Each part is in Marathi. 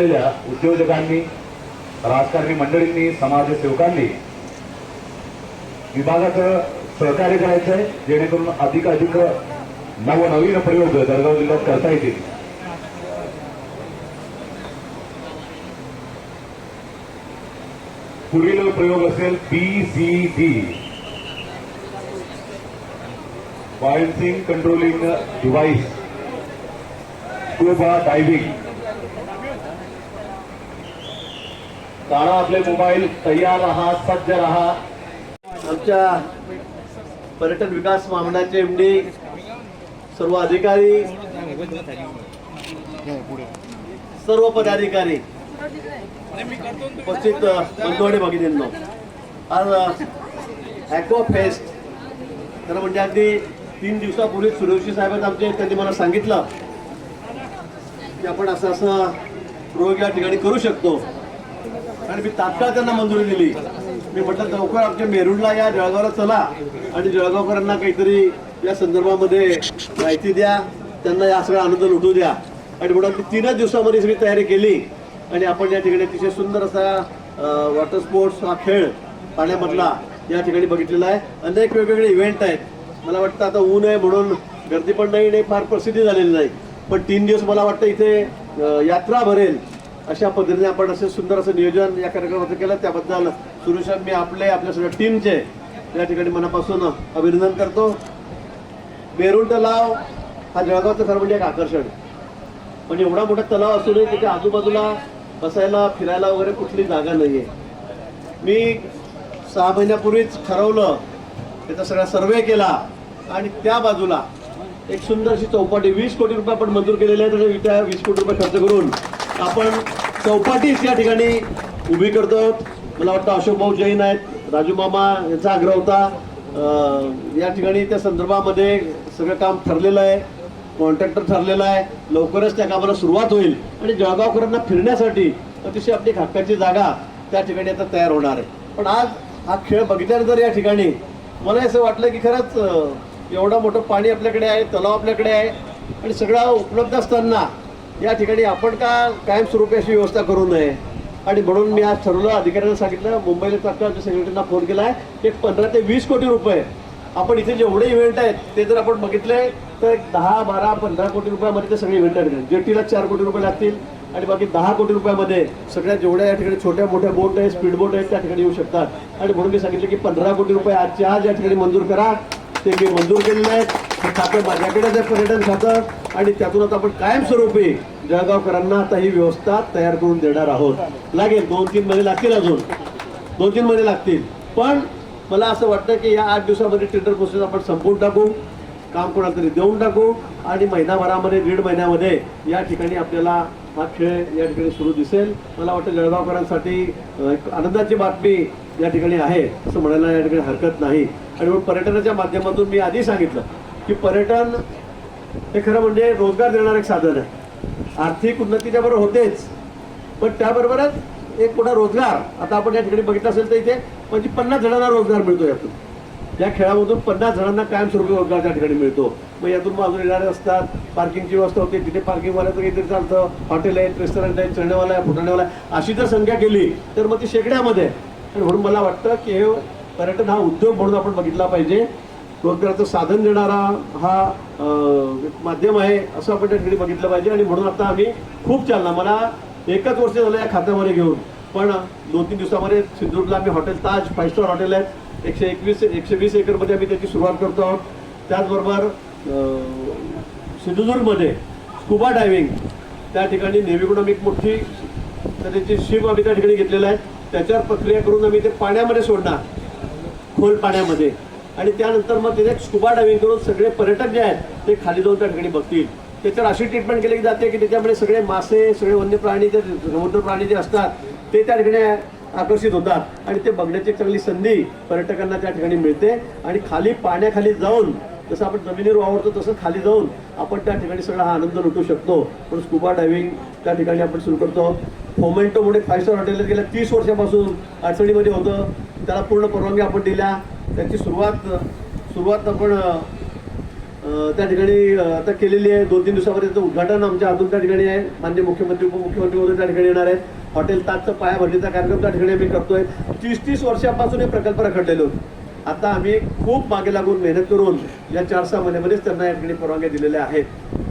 असलेल्या उद्योजकांनी राजकारणी मंडळींनी समाजसेवकांनी विभागाचं सहकार्य करायचं आहे जेणेकरून अधिकाधिक नवनवीन प्रयोग जळगाव जिल्ह्यात करता येतील. पुढील प्रयोग असेल B C D balancing controlling device scuba diving काढा आपले मोबाईल तयार राहा सज्ज राहा. आमच्या पर्यटन विकास महामंडळाचे एमडी सर्व अधिकारी सर्व पदाधिकारी उपस्थित बंधुवाडी भगिनींनो. आज ॲक्वा फेस्ट तर म्हणजे अगदी तीन दिवसापूर्वी सूर्यवंशी साहेब आमचे त्यांनी मला सांगितलं की आपण असं असं प्रयोग या ठिकाणी करू शकतो. आणि मी तात्काळ त्यांना मंजुरी दिली. मी म्हटलं लवकर आमच्या मेरूडला या जळगावला चला आणि जळगावकरांना काहीतरी या संदर्भामध्ये माहिती द्या. त्यांना या सगळा आनंद लुटू द्या. आणि म्हणून मी तीनच दिवसामध्ये सगळी तयारी केली. आणि आपण या ठिकाणी अतिशय सुंदर असा वॉटर स्पोर्ट्स हा खेळ पाण्यामधला या ठिकाणी बघितलेला आहे. अनेक वेगवेगळे इव्हेंट आहेत. मला वाटतं आता ऊन आहे म्हणून गर्दी पण नाही आणि फार प्रसिद्धी झालेली नाही. पण तीन दिवस मला वाटतं इथे यात्रा भरेल. अशा पद्धतीने आपण असे सुंदर असं नियोजन या कार्यक्रमाचं केलं. त्याबद्दल सुरेश मी आपले आपल्या सगळ्या टीमचे या ठिकाणी मनापासून अभिनंदन करतो. बेरूळ तलाव हा जळगावचं खरं म्हणजे एक आकर्षण. म्हणजे एवढा मोठा तलाव असूनही तिथे आजूबाजूला बसायला फिरायला वगैरे कुठली जागा नाहीये. मी सहा महिन्यापूर्वीच ठरवलं त्याचा सगळा सर्वे केला आणि त्या बाजूला एक सुंदर अशी चौपाटी वीस कोटी रुपये आपण मंजूर केलेले आहे त्याच्या विटा वीस कोटी रुपये खर्च करून आपण चौपाटीच या ठिकाणी उभी करतो. मला वाटतं अशोक भाऊ जैन आहेत राजू मामा यांचा आग्रह होता. या ठिकाणी त्या संदर्भामध्ये सगळं काम ठरलेलं आहे कॉन्ट्रॅक्टर ठरलेला आहे. लवकरच त्या कामाला सुरुवात होईल. आणि जळगावकरांना फिरण्यासाठी अतिशय आपली हक्काची जागा त्या ठिकाणी आता तयार होणार आहे. पण आज हा खेळ बघितल्यानंतर या ठिकाणी मला असं वाटलं की खरंच एवढं मोठं पाणी आपल्याकडे आहे तलाव आपल्याकडे आहे. आणि सगळं उपलब्ध असताना या ठिकाणी आपण का कायमस्वरूपी अशी व्यवस्था करू नये? आणि म्हणून मी आज ठरवलं अधिकाऱ्यांना सांगितलं मुंबईला तात्काळच्या सेक्रेटरीना फोन केला आहे की पंधरा ते वीस कोटी रुपये. आपण इथे जेवढे इव्हेंट आहेत ते जर आपण बघितले तर दहा बारा पंधरा कोटी रुपयामध्ये ते सगळे इव्हेंट आहेत. जेटीला चार कोटी रुपये लागतील आणि बाकी दहा कोटी रुपयामध्ये सगळ्या जेवढ्या या ठिकाणी छोट्या मोठ्या बोट आहेत स्पीड बोट आहेत त्या ठिकाणी येऊ शकतात. आणि म्हणून मी सांगितलं की पंधरा कोटी रुपये आजच्या आज या ठिकाणी मंजूर करा. ते मी मंजूर केलेले आहेत. हे खातं माझ्याकडेच आहे पर्यटन खातं आणि त्यातून आता आपण कायमस्वरूपी जळगावकरांना आता ही व्यवस्था तयार करून देणार आहोत. लागेल दोन तीन महिने लागतील अजून. दोन तीन महिने लागतील. पण मला असं वाटतं की या आठ दिवसामध्ये टेंडर प्रोसेस आपण संपवून टाकू काम कोणाला तरी देऊन टाकू आणि महिनाभरामध्ये दीड महिन्यामध्ये या ठिकाणी आपल्याला हा खेळ या ठिकाणी सुरू दिसेल. मला वाटतं जळगावकरांसाठी एक आनंदाची बातमी या ठिकाणी आहे. असं म्हणायला या ठिकाणी हरकत नाही. आणि म्हणून पर्यटनाच्या माध्यमातून मी आधी सांगितलं की पर्यटन हे खरं म्हणजे रोजगार देणारं एक साधन आहे. आर्थिक उन्नतीच्या बरोबर होतेच. पण त्याबरोबरच एक मोठा रोजगार आता आपण या ठिकाणी बघितलं असेल तर इथे म्हणजे पन्नास जणांना रोजगार मिळतो यातून. या खेळामधून पन्नास जणांना कायमस्वरूपी रोजगार त्या ठिकाणी मिळतो. मग यातून मग अजून येणारे असतात पार्किंगची व्यवस्था होते तिथे पार्किंगवाल्याचं काहीतरी चालतं हॉटेल आहेत रेस्टॉरंट आहेत चढण्यावाला आहे फुटणेवाला आहे अशी जर संख्या केली तर मग ती शेकड्यामध्ये आहे. आणि म्हणून मला वाटतं की हे पर्यटन हा उद्योग म्हणून आपण बघितला पाहिजे. रोजगाराचं साधन देणारा हा माध्यम आहे असं आपण त्या ठिकाणी बघितलं पाहिजे. आणि म्हणून आता आम्ही खूप चालना मला एकच वर्ष झालं या खात्यामध्ये घेऊन. पण दोन तीन दिवसामध्ये सिंधुदुर्गला आम्ही hotel Taj five star hotel आहेत एकशे एकवीस एकशे वीस एकरमध्ये आम्ही त्याची सुरुवात करतो आहोत. त्याचबरोबर सिंधुदुर्गमध्ये स्कुबा डायव्हिंग त्या ठिकाणी नेव्हीकडून आम्ही एक मोठी त्याची शिप आम्ही त्या ठिकाणी घेतलेला आहे. त्याच्यावर प्रक्रिया करून आम्ही ते पाण्यामध्ये सोडणार. खोल पाण्यामध्ये. आणि त्यानंतर मग तिथे स्कुबा डायव्हिंग करून सगळे पर्यटक जे आहेत ते खाली जाऊन त्या ठिकाणी बघतील. त्याच्यावर अशी ट्रीटमेंट केली जाते की त्याच्यामध्ये सगळे मासे सगळे वन्य प्राणी जे समुद्र प्राणी जे असतात ते त्या ठिकाणी आकर्षित होतात. आणि ते बघण्याची एक चांगली संधी पर्यटकांना त्या ठिकाणी मिळते. आणि खाली पाण्याखाली जाऊन जसं आपण जमिनीवर वावरतो तसं खाली जाऊन आपण त्या ठिकाणी सगळा हा आनंद लुटू शकतो. पण स्कुबा डायव्हिंग त्या ठिकाणी आपण सुरू करतो. फोमेंटो म्हणून फाईव्ह स्टार हॉटेल गेल्या तीस वर्षापासून अडचणीमध्ये होतं. त्याला पूर्ण परवानगी आपण दिल्या. त्याची सुरुवात सुरुवात आपण त्या ठिकाणी आता केलेली आहे. दोन तीन दिवसापर्यंत उद्घाटन आमच्या अजून त्या ठिकाणी आहे. मान्य मुख्यमंत्री उपमुख्यमंत्री वगैरे त्या ठिकाणी येणार आहेत. हॉटेल ताजचं पायाभरणीचा कार्यक्रम त्या ठिकाणी आम्ही करतोय. तीस तीस वर्षापासून हे प्रकल्प रखडलेले होते. आता आम्ही खूप मागे लागून मेहनत करून या चार सहा महिन्यामध्येच त्यांना या ठिकाणी परवानग्या दिलेल्या आहेत.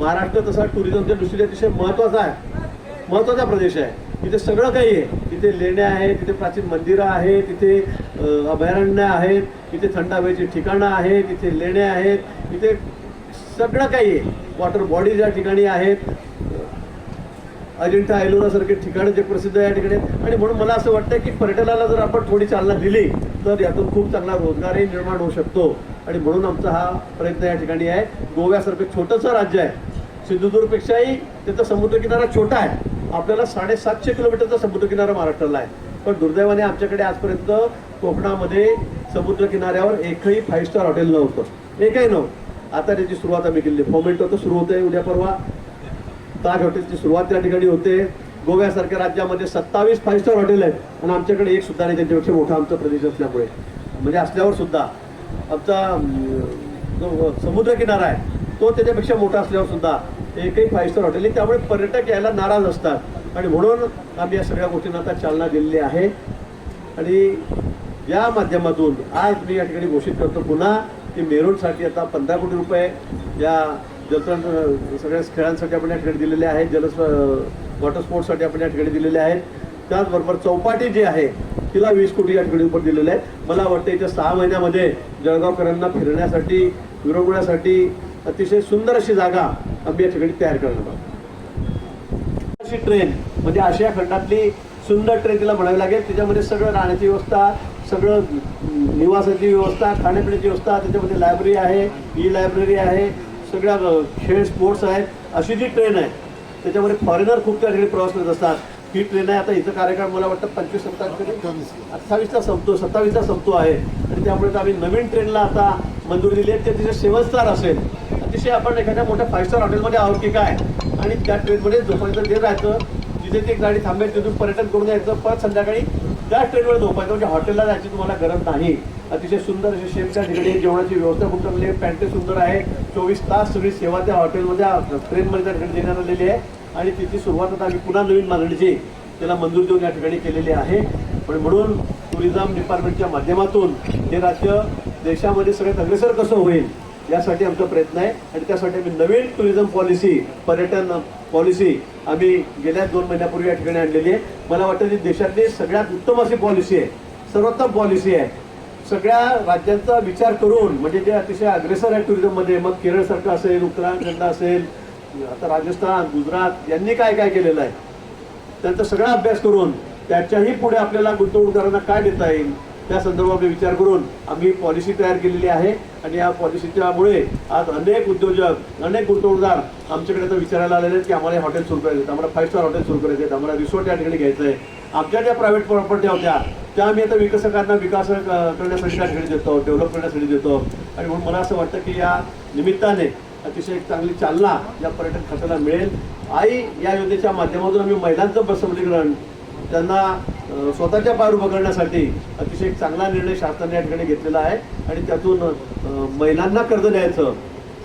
महाराष्ट्र तसा टुरिझमच्या दृष्टीने अतिशय महत्त्वाचा आहे. महत्त्वाचा प्रदेश आहे. तिथे सगळं काही आहे. तिथे लेण्या आहेत तिथे प्राचीन मंदिरं आहेत तिथे अभयारण्य आहेत तिथे थंड हवेची ठिकाणं आहेत तिथे लेण्या आहेत तिथे सगळं काही आहे. वॉटर बॉडीज या ठिकाणी आहेत. अजिंठा एलोरासारखे ठिकाणं जे प्रसिद्ध आहे या ठिकाणी. आणि म्हणून मला असं वाटतं की पर्यटनाला जर आपण थोडी चालना दिली तर यातून खूप चांगला रोजगारही निर्माण होऊ शकतो. आणि म्हणून आमचा हा प्रयत्न या ठिकाणी आहे. गोव्यासारखं छोटंसं राज्य आहे. सिंधुदुर्गपेक्षाही त्याचा समुद्रकिनारा छोटा आहे. आपल्याला साडेसातशे किलोमीटरचा समुद्रकिनारा महाराष्ट्राला आहे. पण दुर्दैवाने आमच्याकडे आजपर्यंत कोकणामध्ये समुद्रकिनाऱ्यावर एकही फाईव्ह स्टार हॉटेल नव्हतं. एकही नव्हतं. आता त्याची सुरुवात आम्ही केली. फॉमेंटो तर सुरू होते उद्या परवा. ताज हॉटेलची सुरुवात त्या ठिकाणी होते. गोव्यासारख्या राज्यामध्ये सत्तावीस फाईव्ह स्टार हॉटेल आहेत. आणि आमच्याकडे एक सुद्धा नाही त्यांच्यापेक्षा मोठा आमचा प्रदेश असल्यामुळे. म्हणजे असल्यावर सुद्धा आमचा जो समुद्रकिनारा आहे तो त्याच्यापेक्षा मोठा असल्यावर सुद्धा एकही फाईव्ह स्टार हॉटेल आहे त्यामुळे पर्यटक यायला नाराज असतात. आणि म्हणून आम्ही या सगळ्या गोष्टींना आता चालना दिलेली आहे. आणि या माध्यमातून आज मी या ठिकाणी घोषित करतो पुन्हा की मेरूनसाठी आता पंधरा कोटी रुपये या जलतरण सगळ्या खेळांसाठी आपण या ठिकाणी दिलेले आहेत. जल वॉटर स्पोर्ट्ससाठी आपण या ठिकाणी दिलेले आहेत. त्याचबरोबर चौपाटी जी आहे तिला वीस कोटी या ठिकाणी रुपये दिलेले आहेत. मला वाटतं याच्या सहा महिन्यामध्ये जळगावकरांना फिरण्यासाठी विरंगुळ्यासाठी अतिशय सुंदर अशी जागा आम्ही या ठिकाणी तयार करणार आहोत. अशी ट्रेन म्हणजे आशिया खंडातली सुंदर ट्रेन तिला म्हणावी लागेल. त्याच्यामध्ये सगळं राहण्याची व्यवस्था सगळं निवासाची व्यवस्था खाण्यापिण्याची व्यवस्था त्याच्यामध्ये लायब्ररी आहे ई लायब्ररी आहे सगळ्या खेळ स्पोर्ट्स आहेत. अशी जी ट्रेन आहे त्याच्यामध्ये फॉरेनर खूप त्या ठिकाणी प्रवास करत असतात. ही ट्रेन आहे आता इथं कार्यक्रम मला वाटतं पंचवीस सत्तावीस अठ्ठावीसला संपतो सत्तावीसला संपतो आहे. आणि त्यामुळे आम्ही नवीन ट्रेनला आता मंजुरी दिली आहे. ते तिथे सेवन स्टार असेल. अतिशय आपण एखाद्या मोठ्या फाईव्ह स्टार हॉटेलमध्ये आहोत की काय? आणि त्या ट्रेनमध्ये झोपायचं ते राहायचं जिथे ती गाडी थांबेल तिथून पर्यटन करून यायचं. परत संध्याकाळी त्या ट्रेनवर झोपायचं म्हणजे हॉटेलला जायची तुम्हाला गरज नाही. अतिशय सुंदर अशी शेफच्या ठिकाणी जेवणाची व्यवस्था खूप चांगली आहे. पॅन्टे सुंदर आहे. चोवीस तास सगळी सेवा त्या हॉटेलमध्ये ट्रेनमध्ये त्या ठिकाणी देण्यात आलेली आहे. आणि तिची सुरुवात आता आम्ही पुन्हा नवीन मागणीची त्याला मंजूर देऊन या ठिकाणी केलेली आहे. पण म्हणून टुरिझम डिपार्टमेंटच्या माध्यमातून हे राज्य देशामध्ये सगळ्यात अग्रेसर कसं होईल? यासाठी आमचा प्रयत्न आहे. आणि त्यासाठी आम्ही नवीन टुरिझम पॉलिसी पर्यटन पॉलिसी आम्ही गेल्या दोन महिन्यापूर्वी या ठिकाणी आणलेली आहे. मला वाटतं ती देशातली सगळ्यात उत्तम अशी पॉलिसी आहे. सर्वोत्तम पॉलिसी आहे. सगळ्या राज्यांचा विचार करून म्हणजे जे अतिशय अग्रेसर आहे टुरिझममध्ये मग केरळ सरकार असेल उत्तराखंड असेल आता राजस्थान गुजरात यांनी काय काय केलेलं आहे? त्यांचा सगळा अभ्यास करून त्याच्याही पुढे आपल्याला गुंतवणूकदारांना काय देता येईल? त्या संदर्भात विचार करून आम्ही पॉलिसी तयार केलेली आहे. आणि या पॉलिसीच्यामुळे आज अनेक उद्योजक अनेक गुंतवणूकदार आमच्याकडे आता विचारायला आलेले आहेत की आम्हाला हॉटेल सुरू करायचे आम्हाला फाईव्ह स्टार हॉटेल सुरू करायचे आहेत. आम्हाला रिसॉर्ट या ठिकाणी घ्यायचं आहे. आमच्या ज्या प्रायव्हेट प्रॉपर्ट्या होत्या त्या आम्ही आता विकसकांना विकास करण्यासाठी त्या ठिकाणी देतो डेव्हलप करण्यासाठी देतो. आणि म्हणून मला असं वाटतं की या निमित्ताने अतिशय एक चांगली चालना या पर्यटन खात्याला मिळेल. आई या योजनेच्या माध्यमातून आम्ही महिलांचं बसवलीकरण त्यांना स्वतःच्या पायावर उभं करण्यासाठी अतिशय एक चांगला निर्णय शासनाने या ठिकाणी घेतलेला आहे. आणि त्यातून महिलांना कर्ज द्यायचं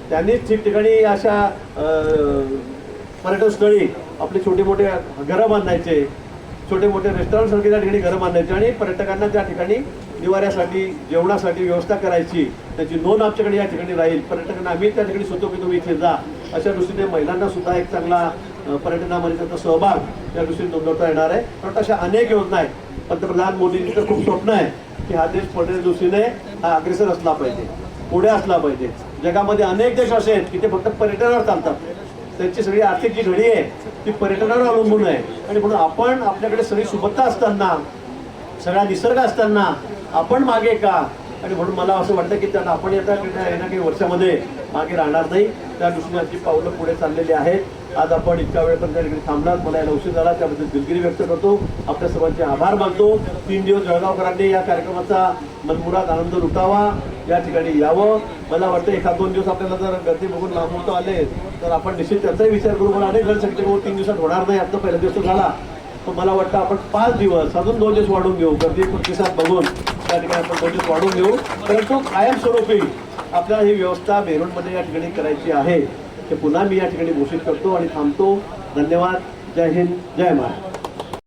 त्यांनीच ठिकठिकाणी अशा पर्यटनस्थळी पर्यटन स्थळी आपले छोटे मोठे घरं बांधायचे छोटे मोठे रेस्टॉरंटसारखे त्या ठिकाणी घरं बांधायचे आणि पर्यटकांना त्या ठिकाणी निवाऱ्यासाठी जेवणासाठी व्यवस्था करायची. त्याची नोंद आमच्याकडे या ठिकाणी राहील. पर्यटकांना आम्ही त्या ठिकाणी सुचवतो की तुम्ही इथे जा. अशा दृष्टीने महिलांना सुद्धा एक चांगला पर्यटनामध्ये त्याचा सहभाग या दृष्टीने नोंदवता येणार आहे. पण तशा अनेक योजना आहेत. पंतप्रधान मोदींचं खूप स्वप्न आहे की हा देश पर्यटन दृष्टीने हा अग्रेसर असला पाहिजे पुढे असला पाहिजे. जगामध्ये अनेक देश असे आहेत की ते फक्त पर्यटनावर चालतात. त्यांची सगळी आर्थिक जी घडी आहे ती पर्यटनावर अवलंबून आहे. आणि म्हणून आपण आपल्याकडे सगळी सुबत्ता असताना सगळा निसर्ग असताना आपण मागे का? आणि म्हणून मला असं वाटतं की त्यांना आपण येत्या येत्या काही वर्षामध्ये मागे राहणार नाही. त्या दृष्टीने अशी पावलं पुढे चाललेली आहेत. आज आपण इतका वेळपर्यंत त्या ठिकाणी थांबलात. मला याला उशीर झाला त्याबद्दल दिलगिरी व्यक्त करतो. आपल्या सर्वांचे आभार मानतो. तीन दिवस जळगावकरांनी या कार्यक्रमाचा मनमुरात आनंद लुटावा या ठिकाणी यावं. मला वाटतं एखाद दोन दिवस आपल्याला जर गर्दी बघून लांबवतो आले तर आपण निश्चित त्याचाही विचार करू. मला अनेक जण शक्यतो तीन दिवसात होणार नाही. आता पहिला दिवस झाला. पण मला वाटतं आपण पाच दिवस अजून दोन दिवस वाढून घेऊ. गर्दी प्रतिसाद बघून त्या ठिकाणी आपण दोन दिवस वाढून घेऊ. परंतु कायमस्वरूपी आपल्याला ही व्यवस्था बेरूनमध्ये या ठिकाणी करायची आहे. ते पुन्हा मी या ठिकाणी घोषित करतो आणि थांबतो. धन्यवाद. जय हिंद. जय महाराष्ट्र.